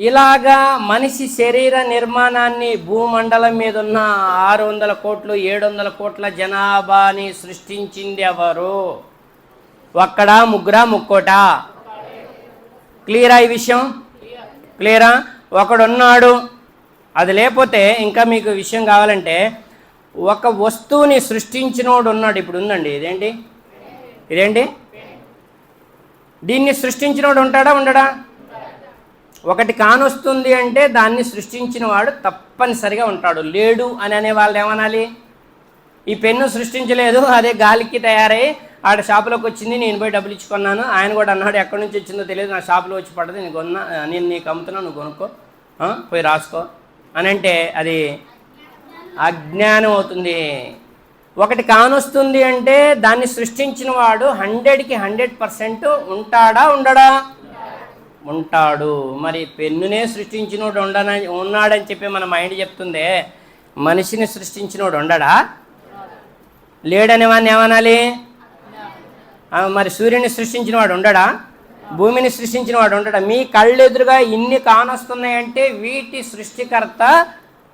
ఇలాగా మనిషి శరీర నిర్మాణాన్ని భూమండలం మీద ఉన్న ఆరు వందల కోట్లు ఏడు వందల కోట్ల జనాభాని సృష్టించింది ఎవరు? ఒక్కడా ముగ్గురా ముక్కోట? క్లియరా ఈ విషయం? క్లియరా? ఒకడున్నాడు. అది లేకపోతే ఇంకా మీకు విషయం కావాలంటే ఒక వస్తువుని సృష్టించినోడు ఉన్నాడు ఇప్పుడు ఉందండి ఇదేంటి? ఇదేంటి? దీన్ని సృష్టించినోడు ఉంటాడా ఉండడా? ఒకటి కానొస్తుంది అంటే దాన్ని సృష్టించిన వాడు తప్పనిసరిగా ఉంటాడు. లేడు అని అనే వాళ్ళు ఏమనాలి? ఈ పెన్ను సృష్టించలేదు అదే గాలికి తయారై ఆడ షాపులోకి వచ్చింది నేను పోయి డబ్బులు ఇచ్చుకున్నాను. ఆయన కూడా అన్నాడు ఎక్కడి నుంచి వచ్చిందో తెలియదు నా షాపులో వచ్చి పడదు నేను కొన్నా నేను నీకు అమ్ముతున్నా నువ్వు కొనుక్కో. పోయి రాసుకో. అని అంటే అది అజ్ఞానం అవుతుంది. ఒకటి కానొస్తుంది అంటే దాన్ని సృష్టించిన వాడు హండ్రెడ్కి హండ్రెడ్ పర్సెంట్ ఉంటాడా ఉండడా? ఉంటాడు. మరి పెన్నునే సృష్టించినోడు ఉండన ఉన్నాడని చెప్పి మన మైండ్ చెప్తుందే మనిషిని సృష్టించినోడు ఉండడా? లేడని వాడిని ఏమనాలి మరి సూర్యుని సృష్టించిన వాడు ఉండడా? భూమిని సృష్టించిన వాడు ఉండడా? మీ కళ్ళెదురుగా ఇన్ని కానొస్తున్నాయంటే వీటి సృష్టికర్త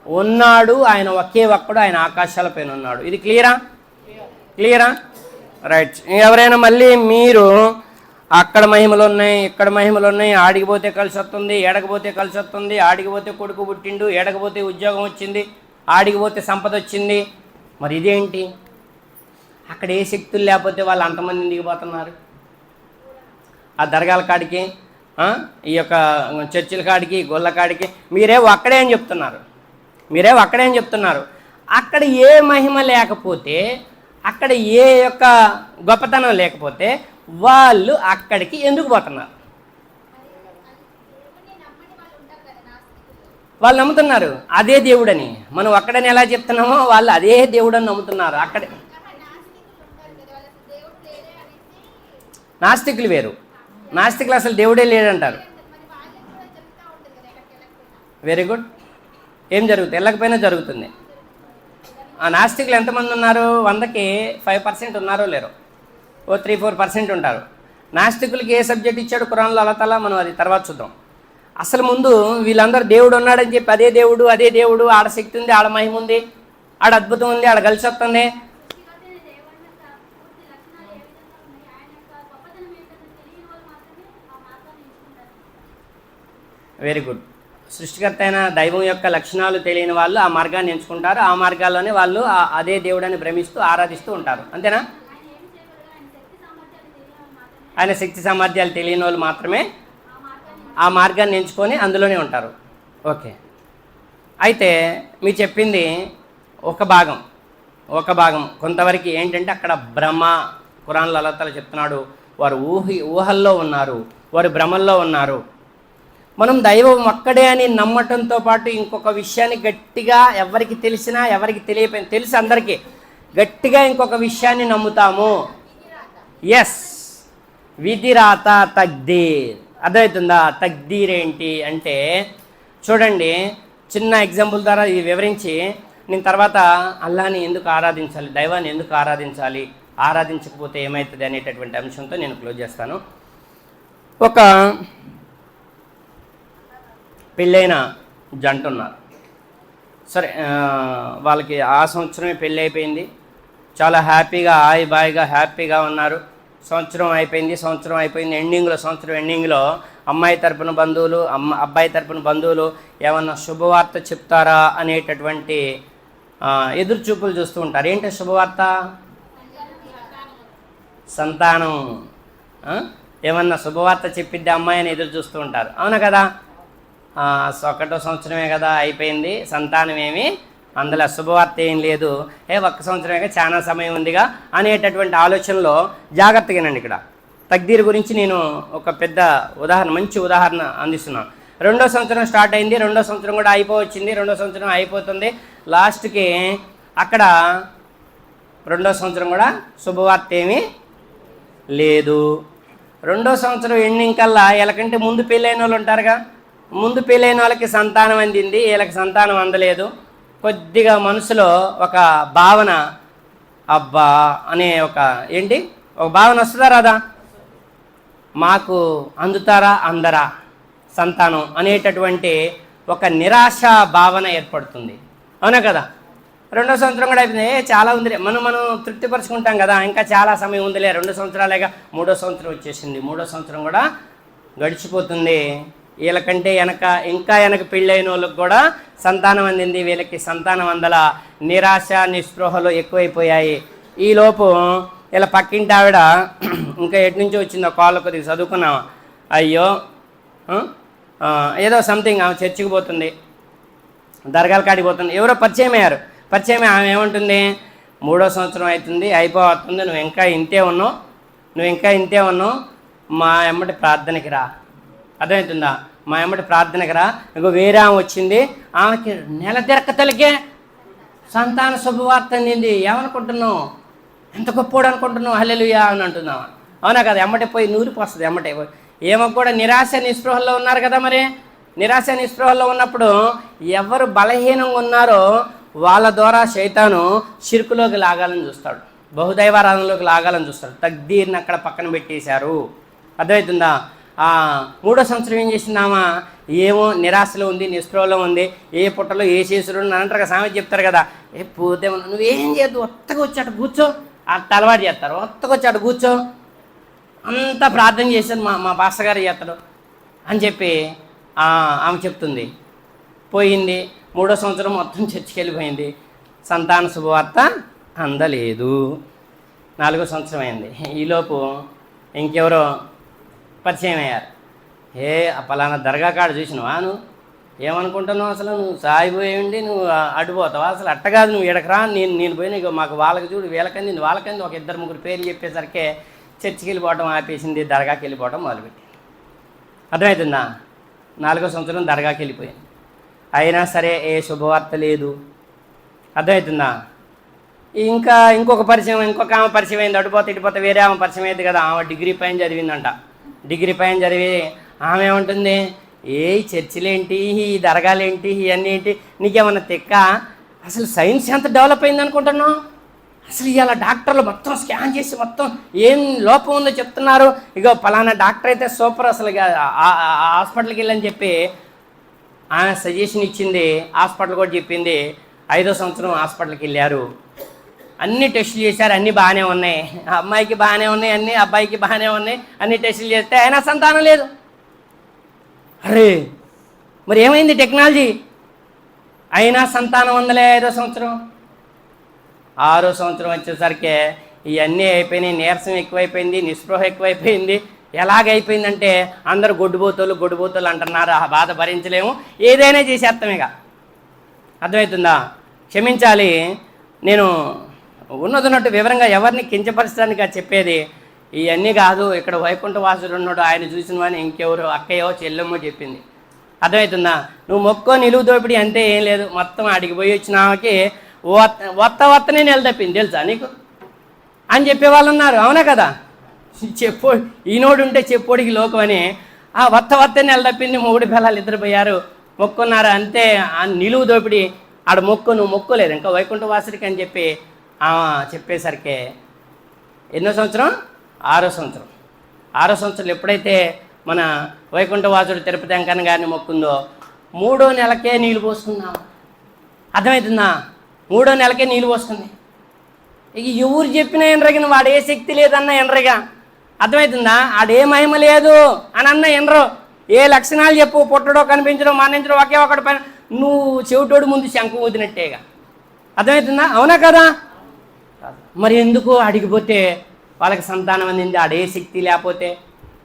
ఉన్నాడు. ఆయన ఒకే ఒక్కడు ఆయన ఆకాశాలపైన ఉన్నాడు. ఇది క్లియరా? క్లియరా? రైట్. ఎవరైనా మళ్ళీ మీరు అక్కడ మహిమలు ఉన్నాయి ఇక్కడ మహిమలు ఉన్నాయి. ఆడికిపోతే కలిసి వస్తుంది ఎడకపోతే కలిసి వస్తుంది ఆడికిపోతే కొడుకు పుట్టిండు ఎడకపోతే ఉద్యోగం వచ్చింది ఆడికిపోతే సంపద వచ్చింది. మరి ఇదేంటి? అక్కడ ఏ శక్తులు లేకపోతే వాళ్ళు అంతమంది దిగిపోతున్నారు ఆ దర్గాల కాడికి ఈ యొక్క చర్చిల కాడికి గొల్ల కాడికి మీరే ఒక్కడే అని చెప్తున్నారు. మీరే ఒక్కడే అని చెప్తున్నారు. అక్కడ ఏ మహిమ లేకపోతే అక్కడ ఏ యొక్క గొప్పతనం లేకపోతే వాళ్ళు అక్కడికి ఎందుకు పోతున్నారు? వాళ్ళు నమ్ముతున్నారు అదే దేవుడని. మనం అక్కడని ఎలా చెప్తున్నామో వాళ్ళు అదే దేవుడని నమ్ముతున్నారు. అక్కడే నాస్తికులు వేరు. నాస్తికులు అసలు దేవుడే లేడంటారు. వెరీ గుడ్ ఏం జరుగుతుంది? వెళ్ళకపోయినా జరుగుతుంది. ఆ నాస్తికులు ఎంతమంది ఉన్నారు? వందకి ఫైవ్ పర్సెంట్ ఉన్నారో లేరో? ఓ త్రీ ఫోర్ పర్సెంట్ ఉంటారు. నాస్తికులకి ఏ సబ్జెక్ట్ ఇచ్చాడు కురాన్లో అలతలా మనం అది తర్వాత చూద్దాం. అసలు ముందు వీళ్ళందరూ దేవుడు ఉన్నాడని చెప్పి అదే దేవుడు అదే దేవుడు ఆడ శక్తి ఉంది ఆడ మహిమ ఉంది ఆడ అద్భుతం ఉంది ఆడ కలిసి వస్తుంది. వెరీ గుడ్ సృష్టికర్త అయిన దైవం యొక్క లక్షణాలు తెలియని వాళ్ళు ఆ మార్గాన్ని ఎంచుకుంటారు. ఆ మార్గాల్లోనే వాళ్ళు అదే దేవుడని భ్రమిస్తూ ఆరాధిస్తూ ఉంటారు. అంతేనా? ఆయన శక్తి సామర్థ్యాలు తెలియని వాళ్ళు మాత్రమే ఆ మార్గాన్ని ఎంచుకొని అందులోనే ఉంటారు. ఓకే. అయితే మీరు చెప్పింది ఒక భాగం ఒక భాగం. కొంతవరకు ఏంటంటే అక్కడ భ్రమ కురాన్ లలతలు చెప్తున్నాడు. వారు ఊహి ఊహల్లో ఉన్నారు. వారు భ్రమల్లో ఉన్నారు. మనం దైవం ఒక్కడే అని నమ్మటంతో పాటు ఇంకొక విషయాన్ని గట్టిగా ఎవరికి తెలిసినా ఎవరికి తెలియపోయిన తెలుసు అందరికీ. గట్టిగా ఇంకొక విషయాన్ని నమ్ముతాము. ఎస్ విధిరాత తగ్దీర్. అర్థమవుతుందా? తగ్దీర్ ఏంటి అంటే చూడండి చిన్న ఎగ్జాంపుల్ ద్వారా ఇది వివరించి నేను తర్వాత అల్లాని ఎందుకు ఆరాధించాలి దైవాన్ని ఎందుకు ఆరాధించాలి ఆరాధించకపోతే ఏమవుతుంది అనేటటువంటి అంశంతో నేను క్లోజ్ చేస్తాను. ఒక పెళ్ళైన జంట ఉన్నారు సరే వాళ్ళకి ఆ సంవత్సరమే పెళ్ళి అయిపోయింది చాలా హ్యాపీగా హాయి బాయిగా హ్యాపీగా ఉన్నారు. సంవత్సరం అయిపోయింది సంవత్సరం అయిపోయింది ఎండింగ్లో సంవత్సరం ఎండింగ్లో అమ్మాయి తరపున బంధువులు అమ్మ అబ్బాయి తరపున బంధువులు ఏమన్నా శుభవార్త చెప్తారా అనేటటువంటి ఎదురుచూపులు ఎదురు చూపులు చూస్తూ ఉంటారు. ఏంటి శుభవార్త? సంతానం. ఏమన్నా శుభవార్త చెప్పిద్ది అమ్మాయి అని ఎదురు చూస్తూ ఉంటారు. అవునా కదా? ఒకటో సంవత్సరమే కదా అయిపోయింది. సంతానం ఏమీ? అందులో శుభవార్త ఏం లేదు. ఏ ఒక్క సంవత్సరమే చాలా సమయం ఉందిగా అనేటటువంటి ఆలోచనలో జాగ్రత్తగానండి ఇక్కడ. తగ్దీర్ గురించి నేను ఒక పెద్ద ఉదాహరణ మంచి ఉదాహరణ అందిస్తున్నాను రెండో సంవత్సరం స్టార్ట్ అయింది రెండో సంవత్సరం కూడా అయిపోవచ్చింది రెండో సంవత్సరం అయిపోతుంది. లాస్ట్కి అక్కడ రెండో సంవత్సరం కూడా శుభవార్త ఏమీ లేదు. రెండో సంవత్సరం ఎండింగ్ కల్లా వీళ్ళకంటే ముందు పెళ్ళైన వాళ్ళు ఉంటారుగా. ముందు పెళ్ళైన వాళ్ళకి సంతానం అందింది వీళ్ళకి సంతానం అందలేదు. కొద్దిగా మనసులో ఒక భావన అబ్బా అనే ఒక ఏంటి? ఒక భావన వస్తుందా రాదా? మాకు అందుతారా అందరా? సంతానం అనేటటువంటి ఒక నిరాశ భావన ఏర్పడుతుంది. అవునా కదా? రెండో సంవత్సరం కూడా అయిపోయింది. చాలా ఉందిలే. మనం మనం తృప్తిపరుచుకుంటాం కదా. ఇంకా చాలా సమయం ఉందిలే. రెండు సంవత్సరాలేగా మూడో సంవత్సరం వచ్చేసింది. మూడో సంవత్సరం కూడా గడిచిపోతుంది. వీళ్ళకంటే వెనక ఇంకా వెనక పెళ్ళైన వాళ్ళకి కూడా సంతానం అందింది. వీళ్ళకి సంతానం అందల నిరాశ నిస్పృహలు ఎక్కువైపోయాయి. ఈలోపు ఇలా పక్కింటి ఆవిడ ఇంకా ఎటు నుంచి వచ్చిందో కాళ్ళ కొద్దిగా చదువుకున్నాం అయ్యో ఏదో సంథింగ్ ఆమె చర్చికి పోతుంది. దర్గాల కాడికి పోతుంది. ఎవరో పరిచయం అయ్యారు. పరిచయం ఆమె ఏమంటుంది? మూడో సంవత్సరం అవుతుంది అయిపోతుంది. నువ్వు ఇంకా ఇంతే ఉన్నావు. నువ్వు ఇంకా ఇంతే ఉన్నావు. మా ఎమ్మటి ప్రార్థనకి రా. అర్థమవుతుందా మా అమ్మటి ప్రార్థనకి రా ఇంకో వేరే ఆమె వచ్చింది. ఆమెకి నెల తిరక్కతలకే సంతాన శుభవార్త అందింది. ఏమనుకుంటున్నావు? ఎంత గొప్పోడు అనుకుంటున్నావు? హల్లెలుయా అని అంటున్నావా? అవునా కదా? ఎమ్మటే పోయి నూరిపోస్తుంది ఎమ్మటే పోయి. ఏమో కూడా నిరాశ నిస్పృహల్లో ఉన్నారు కదా మరి? నిరాశ నిస్పృహల్లో ఉన్నప్పుడు ఎవరు బలహీనంగా ఉన్నారో వాళ్ళ ద్వారా శైతాను చిరుకులోకి లాగాలని చూస్తాడు. బహుదైవారాధనలోకి లాగాలని చూస్తాడు. తగ్దీర్ని అక్కడ పక్కన పెట్టేశారు. అర్థమవుతుందా మూడో సంవత్సరం ఏం చేసిందామా ఏమో నిరాశలో ఉంది నిస్పృహలో ఉంది ఏ పుట్టలో ఏ చేసుడు అని అంటారు కదా సామెత చెప్తారు కదా. ఏ పోతే నువ్వేం చేయద్దు ఒత్తగా వచ్చాడు కూర్చో. అట్ట అలవాటు చేస్తారు ఒత్తగా వచ్చాడు కూర్చో. అంతా ప్రార్థన చేశాను మా మా పాస్టర్ గారు చేస్తాడు అని చెప్పి ఆమె చెప్తుంది. పోయింది మూడో సంవత్సరం మొత్తం చర్చికి వెళ్ళిపోయింది. సంతాన శుభవార్త అందలేదు. నాలుగో సంవత్సరం అయింది. ఈలోపు ఇంకెవరో పరిచయం అయ్యారు ఏ పలానా దర్గా కాడ చూసినావా నువ్వు? ఏమనుకుంటున్నావు అసలు నువ్వు? సాగిపోయిండి నువ్వు ఆ- అడ్డుపోతావా అసలు అట్ట కాదు నువ్వు ఎడకరా నేను నేను పోయిన మాకు వాళ్ళకి చూడు వీళ్ళకంది వాళ్ళకంది ఒక ఇద్దరు ముగ్గురు పేర్లు చెప్పేసరికి చర్చికి వెళ్ళిపోవటం ఆపేసింది దర్గాకి వెళ్ళిపోవటం మొదలుపెట్టి అర్థమవుతుందా నాలుగో సంవత్సరం దర్గాకి వెళ్ళిపోయింది అయినా సరే ఏ శుభవార్త లేదు. అర్థమవుతుందా ఇంకా ఇంకొక పరిచయం ఇంకొక ఆమె పరిచయం అయింది. అడిపోతే ఇటుపోతే వేరే ఆమె పరిచయం అయింది కదా. ఆమె డిగ్రీ పైన చదివిందంట. డిగ్రీ పైన చదివి ఆమె ఏమంటుంది ఏ చర్చిలేంటి ఈ దరగాలేంటి ఇవన్నీ ఏంటి నీకేమన్నా తెక్క? అసలు సైన్స్ ఎంత డెవలప్ అయింది అనుకుంటున్నావు? అసలు ఇలా డాక్టర్లు మొత్తం స్కాన్ చేసి మొత్తం ఏం లోపం ఉందో చెప్తున్నారు. ఇగో పలానా డాక్టర్ అయితే సూపర్ అసలు ఆ హాస్పిటల్కి వెళ్ళని చెప్పి ఆమె సజెషన్ ఇచ్చింది. హాస్పిటల్ కూడా చెప్పింది. ఐదో సంవత్సరం హాస్పిటల్కి వెళ్ళారు. అన్ని టెస్టులు చేశారు అన్నీ బాగానే ఉన్నాయి. అమ్మాయికి బాగానే ఉన్నాయి అన్ని అబ్బాయికి బాగానే ఉన్నాయి. అన్ని టెస్టులు చేస్తే అయినా సంతానం లేదు. అరే మరి ఏమైంది టెక్నాలజీ? అయినా సంతానం ఉందలే ఐదో సంవత్సరం. ఆరో సంవత్సరం వచ్చేసరికి ఇవన్నీ అయిపోయినాయి నీరసం ఎక్కువైపోయింది నిస్పృహ ఎక్కువైపోయింది. ఎలాగైపోయిందంటే అందరూ గొడ్డుబోతులు గొడ్డుబోతులు అంటున్నారు. ఆ బాధ భరించలేము. ఏదైనా చేసేస్తాం ఇక. అర్థమవుతుందా? క్షమించాలి. నేను ఉన్నదున్నట్టు వివరంగా ఎవరిని కించపరచడానికి చెప్పేది ఇవన్నీ కాదు. ఇక్కడ వైకుంఠ వాసుడు ఉన్నాడు ఆయన చూసిన వాడిని ఇంకెవరు? అక్కయో చెల్లెమ్మో చెప్పింది. అర్థమవుతుందా నువ్వు మొక్కో నిలువు దోపిడి అంతే ఏం లేదు. మొత్తం ఆడికి పోయి వచ్చిన ఆమెకి వత్త వత్త వత్తనే నెల తప్పింది. తెలుసా నీకు? అని చెప్పేవాళ్ళు ఉన్నారు. అవునా కదా? చెప్పు ఈనోడు ఉంటే చెప్పుడికి లోకం అని. ఆ వత్త వత్త నెల తప్పింది పిల్లలు ఇద్దరు పోయారు మొక్కున్నారు? అంతే. ఆ నిలువు దోపిడి ఆడ మొక్కు నువ్వు మొక్కోలేదు. ఇంకా వైకుంఠ వాసుడికి అని చెప్పి చెప్పేసరికి ఎన్నో సంవత్సరం? ఆరో సంవత్సరం. ఆరో సంవత్సరం ఎప్పుడైతే మన వైకుంఠ వాసుడు తిరుపతి వెంకన్న గారిని మొక్కుందో మూడో నెలకే నీళ్ళు పోసుకున్నాం అర్థమవుతుందా మూడో నెలకే నీళ్ళు పోస్తుంది ఇక ఎవరు చెప్పినా ఎనరగిన వాడు ఏ శక్తి లేదన్న ఎనరగా. అర్థమవుతుందా ఆడే మహిమ లేదు అని అన్న ఎనరు. ఏ లక్షణాలు చెప్పు పుట్టడో కనిపించడం మరణించడం ఒకే ఒకటి పని. నువ్వు చెవిటోడు ముందు శంకు వదినట్టేగా అర్థమవుతుందా అవునా కదా? మరి ఎందుకు అడిగిపోతే వాళ్ళకి సంతానం అందింది ఆడే శక్తి లేకపోతే?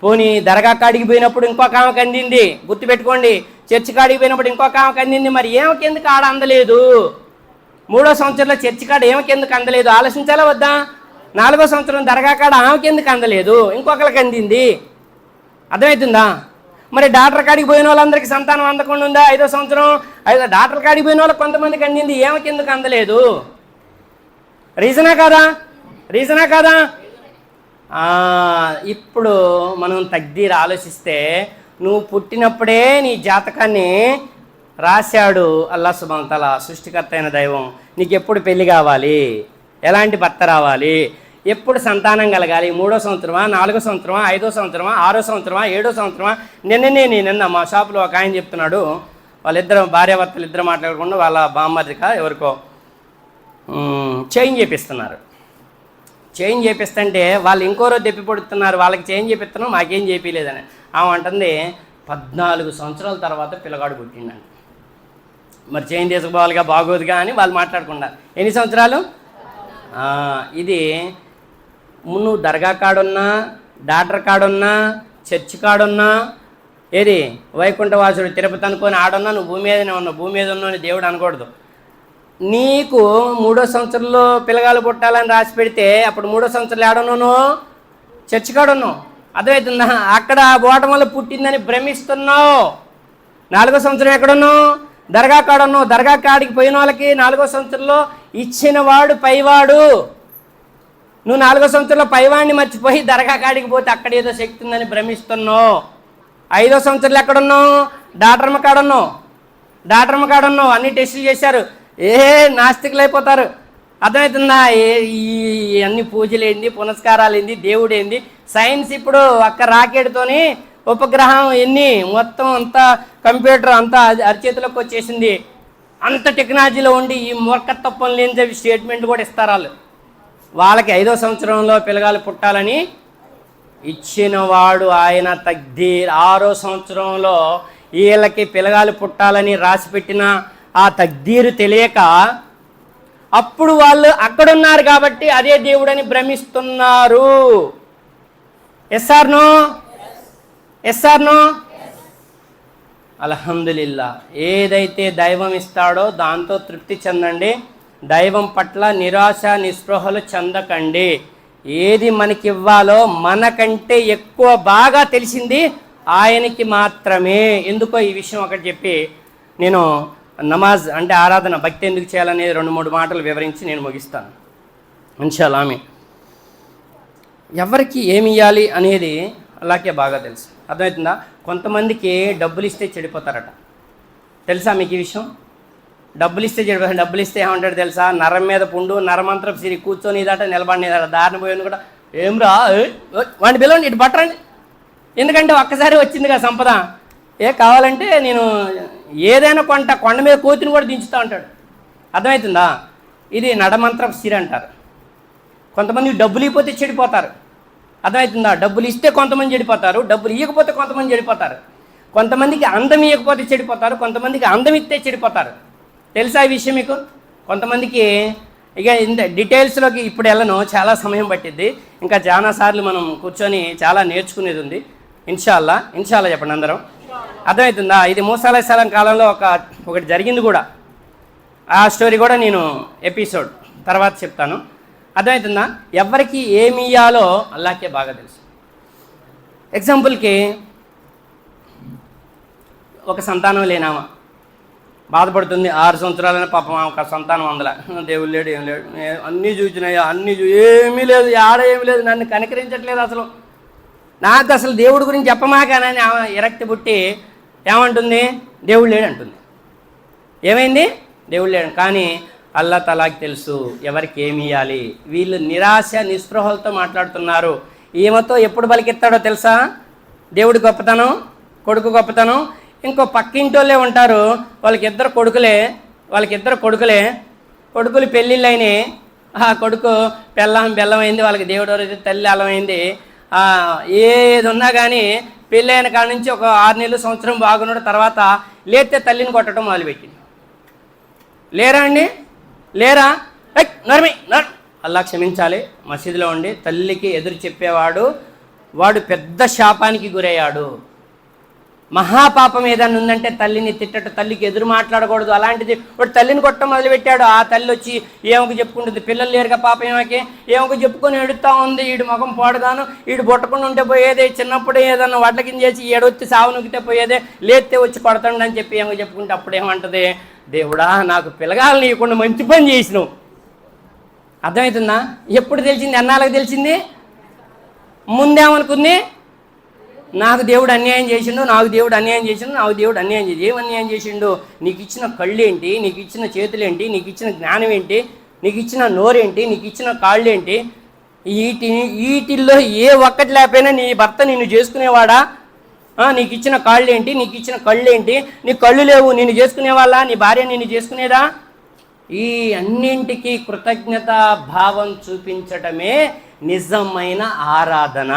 పోనీ దర్గా కాడికి పోయినప్పుడు ఇంకొక ఆమెకు అందింది. గుర్తుపెట్టుకోండి చర్చి కాడికి పోయినప్పుడు ఇంకొక ఆమెకు అందింది. మరి ఏమకి ఎందుకు ఆడ అందలేదు? మూడో సంవత్సరంలో చర్చి కాడ ఏమకి ఎందుకు అందలేదు? ఆలోచించాలా వద్దా? నాలుగో సంవత్సరం దర్గా కాడ ఆమెకి ఎందుకు అందలేదు? ఇంకొకరికి అందింది. అర్థమవుతుందా మరి డాక్టర్ కాడికి పోయిన వాళ్ళందరికీ సంతానం అందకుండా ఉందా ఐదో సంవత్సరం? ఐదో డాక్టర్ కాడికి పోయిన వాళ్ళకి కొంతమందికి అందింది. ఏమకి ఎందుకు అందలేదు? రీజనా కాదా? రీజనా కాదా? ఇప్పుడు మనం తగ్దీరు ఆలోచిస్తే నువ్వు పుట్టినప్పుడే నీ జాతకాన్ని రాశాడు అల్లా సుబంతల సృష్టికర్త అయిన దైవం. నీకు ఎప్పుడు పెళ్ళి కావాలి? ఎలాంటి భర్త రావాలి? ఎప్పుడు సంతానం కలగాలి? మూడో సంవత్సరమా? నాలుగో సంవత్సరమా? ఐదో సంవత్సరమా? ఆరో సంవత్సరమా? ఏడో సంవత్సరమా? నిన్ననే నేను నిన్న మా షాపులో ఒక ఆయన చెప్తున్నాడు. వాళ్ళిద్దరు భార్యాభర్తలు ఇద్దరు మాట్లాడకుండా వాళ్ళ బామ్మదిక ఎవరికో. చేంజ్ చేపిస్తున్నారు. చేంజ్ చేపిస్తుంటే వాళ్ళు ఇంకో రోజు తెప్పి వాళ్ళకి చేంజ్ చేపిస్తున్నాం మాకేం చేపించలేదని ఆమె అంటుంది పద్నాలుగు సంవత్సరాల తర్వాత పిల్లగాడు పుట్టిండండి మరి చేంజ్ చేసుకోవాలిగా బాగోదుగా అని వాళ్ళు మాట్లాడుకున్నారు. ఎన్ని సంవత్సరాలు? ఇది నువ్వు దర్గా కాడున్నా డాక్టర్ కాడున్నా చర్చి కాడున్నా ఏది? వైకుంఠవాసుడు తిరుపతి అనుకొని ఆడున్నా నువ్వు భూమి మీదనే ఉన్నావు భూమి మీద ఉన్నావు దేవుడు అనకూడదు. నీకు మూడో సంవత్సరంలో పిల్లగాలు పుట్టాలని రాసి పెడితే అప్పుడు మూడో సంవత్సరాలు ఏడున్నాను చర్చి కాడున్నావు అర్థమవుతుందా అక్కడ పోవటం వల్ల పుట్టిందని భ్రమిస్తున్నావు. నాలుగో సంవత్సరం ఎక్కడున్నావు? దర్గా కాడున్నావు దర్గా కాడికి పోయిన వాళ్ళకి నాలుగో సంవత్సరంలో ఇచ్చిన వాడు పైవాడు. నువ్వు నాలుగో సంవత్సరంలో పైవాడిని మర్చిపోయి దర్గా కాడికి పోతే అక్కడ ఏదో శక్తి ఉందని భ్రమిస్తున్నావు. ఐదో సంవత్సరంలో ఎక్కడున్నావు? డాక్టర్మ కాడున్నావు డాక్టర్మ కాడున్నావు అన్ని టెస్టులు చేశారు. ఏ నాస్తికులు అయిపోతారు అర్థమవుతుందా? ఏ ఈ అన్ని పూజలు ఏంది పునస్కారాలు ఏంది దేవుడు ఏంది సైన్స్ ఇప్పుడు ఒక్క రాకెట్తోని ఉపగ్రహం ఎన్ని మొత్తం అంతా కంప్యూటర్ అంతా అరిచేతిలోకి వచ్చేసింది. అంత టెక్నాలజీలో ఉండి ఈ మూర్ఖతత్వం లేని చెప్పి స్టేట్మెంట్ కూడా ఇస్తారు వాళ్ళు. వాళ్ళకి ఐదో సంవత్సరంలో పిల్లగాలు పుట్టాలని ఇచ్చినవాడు ఆయన తగ్గి ఆరో సంవత్సరంలో వీళ్ళకి పిల్లగాలు పుట్టాలని రాసి పెట్టిన ఆ తగ్దీరు తెలియక అప్పుడు వాళ్ళు అక్కడున్నారు కాబట్టి అదే దేవుడని భ్రమిస్తున్నారు. ఎస్ఆర్నో ఎస్ఆర్నో అల్హమ్దులిల్లా. ఏదైతే దైవం ఇస్తాడో దాంతో తృప్తి చెందండి. దైవం పట్ల నిరాశ నిస్పృహలు చెందకండి. ఏది మనకి ఇవ్వాలో మనకంటే ఎక్కువ బాగా తెలిసింది ఆయనకి మాత్రమే. ఎందుకో ఈ విషయం ఒకటి చెప్పి నేను నమాజ్ అంటే ఆరాధన భక్తి ఎందుకు చేయాలనేది రెండు మూడు మాటలు వివరించి నేను ముగిస్తాను. ఇన్షాల్లామి ఎవరికి ఏమి ఇవ్వాలి అనేది అలాగే బాగా తెలుసు. అర్థమవుతుందా? కొంతమందికి డబ్బులు ఇస్తే చెడిపోతారట. తెలుసా మీకు ఈ విషయం? డబ్బులు ఇస్తే చెడిపోతారు. డబ్బులు ఇస్తే ఏమంటాడు తెలుసా? నరం మీద పుండు నరమంత్రం సిరి కూర్చొని ఇదట నిలబడినదాట దారిని పోయిన కూడా ఏం? రా వాడిని పిలవండి ఇటు పట్టరండి. ఎందుకంటే ఒక్కసారి వచ్చింది కదా సంపద. ఏ కావాలంటే నేను ఏదైనా కొంట కొండ మీద కోతిని కూడా దించుతా ఉంటాడు అర్థమవుతుందా? ఇది నడమంత్రం సిరి అంటారు. కొంతమంది డబ్బులు ఇవ్వకపోతే చెడిపోతారు. అర్థమవుతుందా? డబ్బులు ఇస్తే కొంతమంది చెడిపోతారు డబ్బులు ఇవ్వకపోతే కొంతమంది చెడిపోతారు. కొంతమందికి అందం ఇవ్వకపోతే చెడిపోతారు కొంతమందికి అందం ఇస్తే చెడిపోతారు. తెలుసా ఈ విషయం మీకు? కొంతమందికి ఇక ఇంత డీటెయిల్స్లోకి ఇప్పుడు వెళ్ళను చాలా సమయం పట్టిద్ది. ఇంకా చాలా సార్లు మనం కూర్చొని చాలా నేర్చుకునేది ఉంది. ఇన్షాల్లా ఇన్షాల్లా చెప్పండి అందరం. అర్థమవుతుందా? ఇది మూసాల కాలంలో ఒక ఒకటి జరిగింది కూడా. ఆ స్టోరీ కూడా నేను ఎపిసోడ్ తర్వాత చెప్తాను. అర్థమవుతుందా? ఎవరికి ఏమి ఇయ్యాలో అల్లాకే బాగా తెలుసు. ఎగ్జాంపుల్కి ఒక సంతానం లేనామా బాధపడుతుంది. ఆరు సంవత్సరాలైన పాపం ఒక సంతానం వందల దేవుడు లేడు ఏం లేడు అన్నీ చూసినాయా అన్నీ చూ ఏమీ లేదు ఆడ ఏమీ లేదు నన్ను కనికరించట్లేదు అసలు. నాకు అసలు దేవుడి గురించి చెప్పమాకానని ఆమె ఇరక్తి పుట్టి ఏమంటుంది? దేవుడు లేడు అంటుంది. ఏమైంది? దేవుడు లేడు. కానీ అల్లా తలాకి తెలుసు ఎవరికి ఏమి ఇవ్వాలి వీళ్ళు నిరాశ నిస్పృహలతో మాట్లాడుతున్నారు. ఈమెతో ఎప్పుడు బలికెత్తాడో తెలుసా? దేవుడి గొప్పతనం కొడుకు గొప్పతనం. ఇంకో పక్కింటోళ్ళే ఉంటారు. వాళ్ళకి ఇద్దరు కొడుకులే వాళ్ళకి ఇద్దరు కొడుకులే. కొడుకులు పెళ్ళిళ్ళు అయినాయి ఆ కొడుకు పెళ్ళం బెల్లం అయింది వాళ్ళకి దేవుడు తల్లి అలమైంది ఏది ఉన్నా కానీ పెళ్ళైన కాడ నుంచి ఒక ఆరు నెలలు సంవత్సరం బాగున్నాడు తర్వాత లేతే తల్లిని కొట్టడం మొదలుపెట్టింది. లేరా అండి? లేరా? ఎక్, నర్మి నర్ అల్లా క్షమించాలి. మసీదులో ఉండి తల్లికి ఎదురు చెప్పేవాడు వాడు పెద్ద శాపానికి గురయ్యాడు. మహాపాపం ఏదైనా ఉందంటే తల్లిని తిట్టట తల్లికి ఎదురు మాట్లాడకూడదు. అలాంటిది వాడు తల్లిని కొట్టడం మొదలుపెట్టాడు. ఆ తల్లి వచ్చి ఏమకు చెప్పుకుంటుంది పిల్లలు లేరుగా పాపం ఏమకి? ఏమకు చెప్పుకొని ఎడుతా ఉంది. ఈడు ముఖం పోడగాను ఈడు బొట్టకుండా ఉంటే పోయేదే. చిన్నప్పుడు ఏదన్నా వడ్ల చేసి ఏడొచ్చి సావు నొక్కితే పోయేదే. లేతే వచ్చి కొడతాడు అని చెప్పి ఏమో చెప్పుకుంటే అప్పుడు ఏమంటది? దేవుడా నాకు పిల్లగాలని ఇవ్వకుండా మంచి పని చేసినావు. అర్థమవుతుందా ఎప్పుడు తెలిసింది? ఎన్నాళ్ళకి తెలిసింది? ముందేమనుకుంది? నాకు దేవుడు అన్యాయం చేసిండు నాకు దేవుడు అన్యాయం చేసిండు నాకు దేవుడు అన్యాయం చేసి ఏం అన్యాయం చేసిండు? నీకు ఇచ్చిన కళ్ళు ఏంటి నీకు ఇచ్చిన చేతులు ఏంటి నీకు ఇచ్చిన జ్ఞానం ఏంటి నీకు ఇచ్చిన నోరేంటి? నీకు ఇచ్చిన కాళ్ళు ఏంటి వీటి వీటిల్లో ఏ ఒక్కటి లేకపోయినా నీ భర్త నిన్ను చేసుకునేవాడా? నీకు ఇచ్చిన కాళ్ళు ఏంటి నీకు ఇచ్చిన కళ్ళు ఏంటి నీ కళ్ళు లేవు నిన్ను చేసుకునేవాళ్ళ? నీ భార్య నిన్ను చేసుకునేదా? ఈ అన్నింటికి కృతజ్ఞత భావం చూపించటమే నిజమైన ఆరాధన.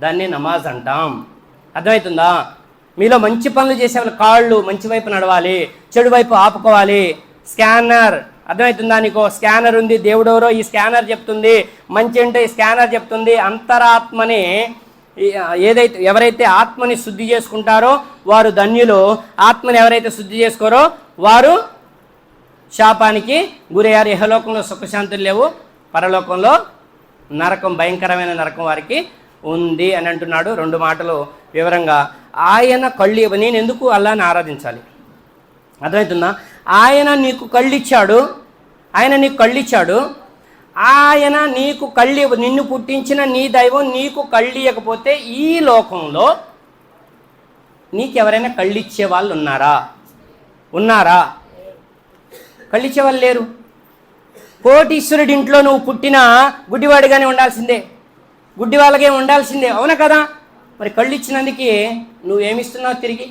దాన్ని నమాజ్ అంటాం. అర్థమవుతుందా? మీలో మంచి పనులు చేసేవాళ్ళు కాళ్ళు మంచి వైపు నడవాలి చెడు వైపు ఆపుకోవాలి. స్కానర్. అర్థమవుతుందా నీకు? స్కానర్ ఉంది దేవుడెవరో ఈ స్కానర్ చెప్తుంది మంచి అంటే ఈ స్కానర్ చెప్తుంది. అంతరాత్మని ఏదైతే ఎవరైతే ఆత్మని శుద్ధి చేసుకుంటారో వారు ధన్యులు. ఆత్మని ఎవరైతే శుద్ధి చేసుకోరో వారు శాపానికి గురయ్యారు. ఇహలోకంలో సుఖశాంతులు లేవు పరలోకంలో నరకం భయంకరమైన నరకం వారికి ఉంది అని అంటున్నాడు. రెండు మాటలు వివరంగా. ఆయన కళ్ళు ఇవ్వ- నేను ఎందుకు అల్లాని ఆరాధించాలి? అర్థమవుతుందా ఆయన నీకు కళ్ళు ఇచ్చాడు. ఆయన నీకు కళ్ళు ఇచ్చాడు. ఆయన నీకు కళ్ళు ఇవ్వ- నిన్ను పుట్టించిన నీ దైవం నీకు కళ్ళు ఇవ్వకపోతే ఈ లోకంలో నీకెవరైనా కళ్ళిచ్చే కళ్ళు ఇచ్చే వాళ్ళు ఉన్నారా? ఉన్నారా? కళ్ళు ఇచ్చే వాళ్ళు లేరు. కోటీశ్వరుడి ఇంట్లో నువ్వు పుట్టినా గుడ్డివాడిగానే ఉండాల్సిందే. గుడ్డి వాళ్ళకే ఉండాల్సిందే. అవునా కదా? మరి కళ్ళు ఇచ్చినందుకు నువ్వేమిస్తున్నావు తిరిగి?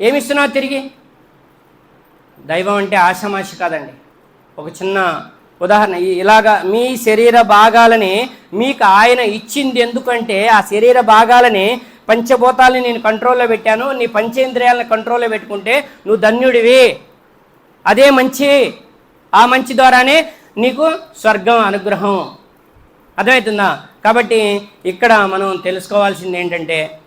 ఏమిస్తున్నావు తిరిగి? దైవం అంటే ఆషామాషి కాదండి. ఒక చిన్న ఉదాహరణ. ఇలాగా మీ శరీర భాగాలని మీకు ఆయన ఇచ్చింది ఎందుకంటే ఆ శరీర భాగాలని పంచభూతాలని నేను కంట్రోల్లో పెట్టాను. నీ పంచేంద్రియాలను కంట్రోల్లో పెట్టుకుంటే నువ్వు ధన్యుడివి. అదే మంచి. ఆ మంచి ద్వారానే నీకు స్వర్గం అనుగ్రహం. అర్థమవుతుందా? కాబట్టి ఇక్కడ మనం తెలుసుకోవాల్సింది ఏంటంటే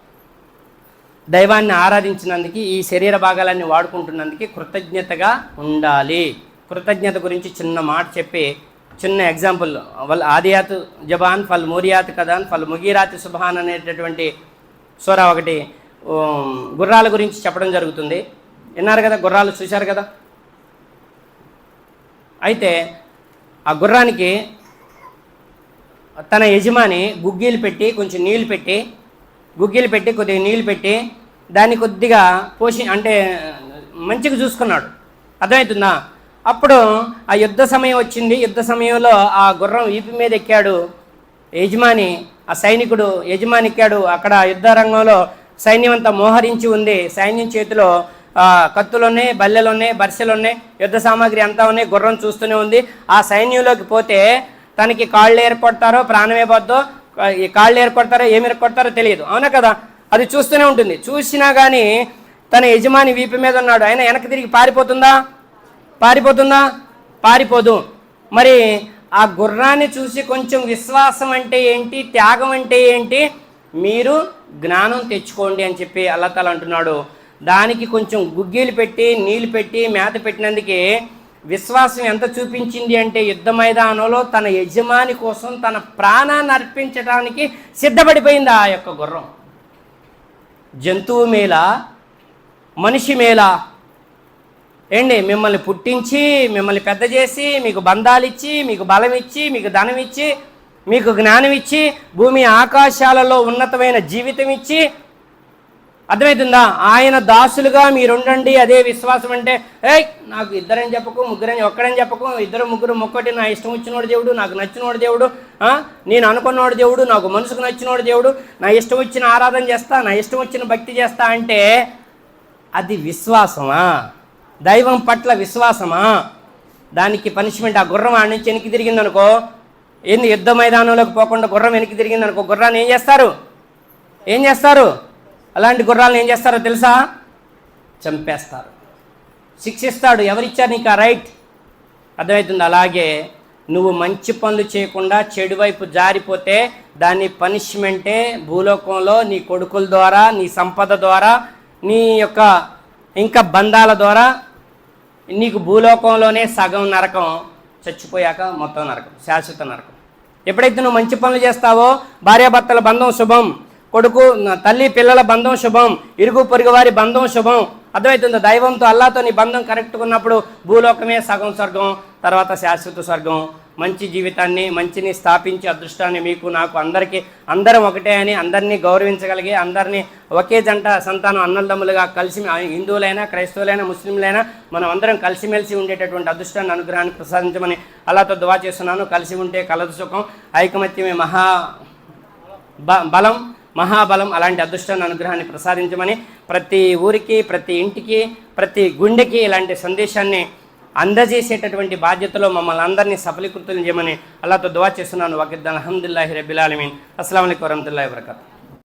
దైవాన్ని ఆరాధించినందుకు ఈ శరీర భాగాలన్నీ వాడుకుంటున్నందుకు కృతజ్ఞతగా ఉండాలి. కృతజ్ఞత గురించి చిన్న మాట చెప్పి చిన్న ఎగ్జాంపుల్ వాళ్ళ ఆదియాత్ జబాన్ ఫల్ మూరియాత్ కదాన్ ఫల్ ముగీరాత్ సుభాన్ అనేటటువంటి సూర ఒకటి గుర్రాల గురించి చెప్పడం జరుగుతుంది. విన్నారు కదా గుర్రాలు చూశారు కదా? అయితే ఆ గుర్రానికి తన యజమాని గుగ్గీలు పెట్టి కొంచెం నీళ్ళు పెట్టి గుగ్గీలు పెట్టి కొద్దిగా నీళ్ళు పెట్టి దాన్ని కొద్దిగా పోషి అంటే మంచిగా చూసుకున్నాడు. అర్థమవుతుందా? అప్పుడు ఆ యుద్ధ సమయం వచ్చింది. యుద్ధ సమయంలో ఆ గుర్రం వీపు మీద ఎక్కాడు. యజమాని ఆ సైనికుడు యజమాని ఎక్కాడు. అక్కడ యుద్ధ రంగంలో సైన్యం అంతా మోహరించి ఉంది. సైన్యం చేతిలో ఆ, కత్తులున్నాయి బల్లెలున్నాయి బర్సెలున్నాయి యుద్ధ సామాగ్రి అంతా ఉన్నాయి. గుర్రం చూస్తూనే ఉంది. ఆ సైన్యంలోకి పోతే తనకి కాళ్ళు ఏర్పడతారో ప్రాణమే పోద్దో ఈ కాళ్ళు ఏర్పడతారో ఏమి ఏర్పడతారో తెలియదు. అవునా కదా? అది చూస్తూనే ఉంటుంది. చూసినా కానీ తన యజమాని వీపు మీద ఉన్నాడు. ఆయన వెనక్కి తిరిగి పారిపోతుందా? పారిపోతుందా? పారిపోదు. మరి ఆ గుర్రాన్ని చూసి కొంచెం విశ్వాసం అంటే ఏంటి? త్యాగం అంటే ఏంటి? మీరు జ్ఞానం తెచ్చుకోండి అని చెప్పి అల్లతలు అంటున్నాడు. దానికి కొంచెం గుగ్గీలు పెట్టి నీళ్ళు పెట్టి మేత పెట్టినందుకే విశ్వాసం ఎంత చూపించింది అంటే యుద్ధ మైదానంలో తన యజమాని కోసం తన ప్రాణాన్ని అర్పించడానికి సిద్ధపడిపోయింది ఆ యొక్క గుర్రం. జంతువు మేళ మనిషి మేళ. ఏండి మిమ్మల్ని పుట్టించి మిమ్మల్ని పెద్ద చేసి మీకు బంధాలు ఇచ్చి మీకు బలం ఇచ్చి మీకు ధనం ఇచ్చి మీకు జ్ఞానం ఇచ్చి భూమి ఆకాశాలలో ఉన్నతమైన జీవితం ఇచ్చి అర్థమవుతుందా? ఆయన దాసులుగా మీరుండండి అదే విశ్వాసం అంటే ఏయ్ నాకు ఇద్దరని చెప్పకు ముగ్గురని ఒక్కడని చెప్పకు ఇద్దరు ముగ్గురు మొక్కటి నా ఇష్టం వచ్చినోడు దేవుడు నాకు నచ్చినోడు దేవుడు నేను అనుకున్నోడు దేవుడు నాకు మనసుకు నచ్చినోడు దేవుడు నా ఇష్టం వచ్చిన ఆరాధన చేస్తా నా ఇష్టం వచ్చిన భక్తి చేస్తా అంటే అది విశ్వాసమా? దైవం పట్ల విశ్వాసమా? దానికి పనిష్మెంట్ ఆ గుర్రం ఆడి నుంచి వెనక్కి తిరిగిందనుకో ఏంది యుద్ధ మైదానంలోకి పోకుండా గుర్రం వెనక్కి తిరిగిందనుకో గుర్రాన్ని ఏం చేస్తారు? ఏం చేస్తారు? అలాంటి గుర్రాలను ఏం చేస్తారో తెలుసా? చంపేస్తారు. శిక్షిస్తాడు. ఎవరిచ్చారు నీకు ఆ రైట్ అర్థమవుతుంది? అలాగే నువ్వు మంచి పనులు చేయకుండా చెడు వైపు జారిపోతే దాని పనిష్మెంటే భూలోకంలో నీ కొడుకుల ద్వారా నీ సంపద ద్వారా నీ యొక్క ఇంకా బంధాల ద్వారా నీకు భూలోకంలోనే సగం నరకం చచ్చిపోయాక మొత్తం నరకం శాశ్వత నరకం. ఎప్పుడైతే నువ్వు మంచి పనులు చేస్తావో భార్యాభర్తల బంధం శుభం. కొడుకు తల్లి పిల్లల బంధం శుభం ఇరుగు పొరుగు వారి బంధం శుభం. అర్థమవుతుంది? దైవంతో అల్లాతో నీ బంధం కరెక్ట్గా ఉన్నప్పుడు భూలోకమే సగం స్వర్గం తర్వాత శాశ్వత స్వర్గం. మంచి జీవితాన్ని మంచిని స్థాపించి అదృష్టాన్ని మీకు నాకు అందరికీ అందరం ఒకటే అని అందరినీ గౌరవించగలిగి అందరినీ ఒకే జంట సంతానం అన్నదమ్ములుగా కలిసి హిందువులైనా క్రైస్తవులైనా ముస్లింలైనా మనం అందరం కలిసిమెలిసి ఉండేటటువంటి అదృష్టాన్ని అనుగ్రహాన్ని ప్రసాదించమని అలాతో దువా చేస్తున్నాను. కలిసి ఉంటే కలదు సుఖం ఐకమత్యమే మహా బ బలం. మహాబలం అలాంటి అదృష్టాన్ని అనుగ్రహాన్ని ప్రసాదించమని ప్రతి ఊరికి ప్రతి ఇంటికి ప్రతి గుండెకి ఇలాంటి సందేశాన్ని అందజేసేటటువంటి బాధ్యతలో మమ్మల్ని అందరినీ సఫలీకృతం చేయమని అల్లాతో దువా చేస్తున్నాను. వకిద్దాన్ అహమ్దుల్లాహి రబిల్ ఆలమీన్. అస్సలం వరహతుల్లా వరకతు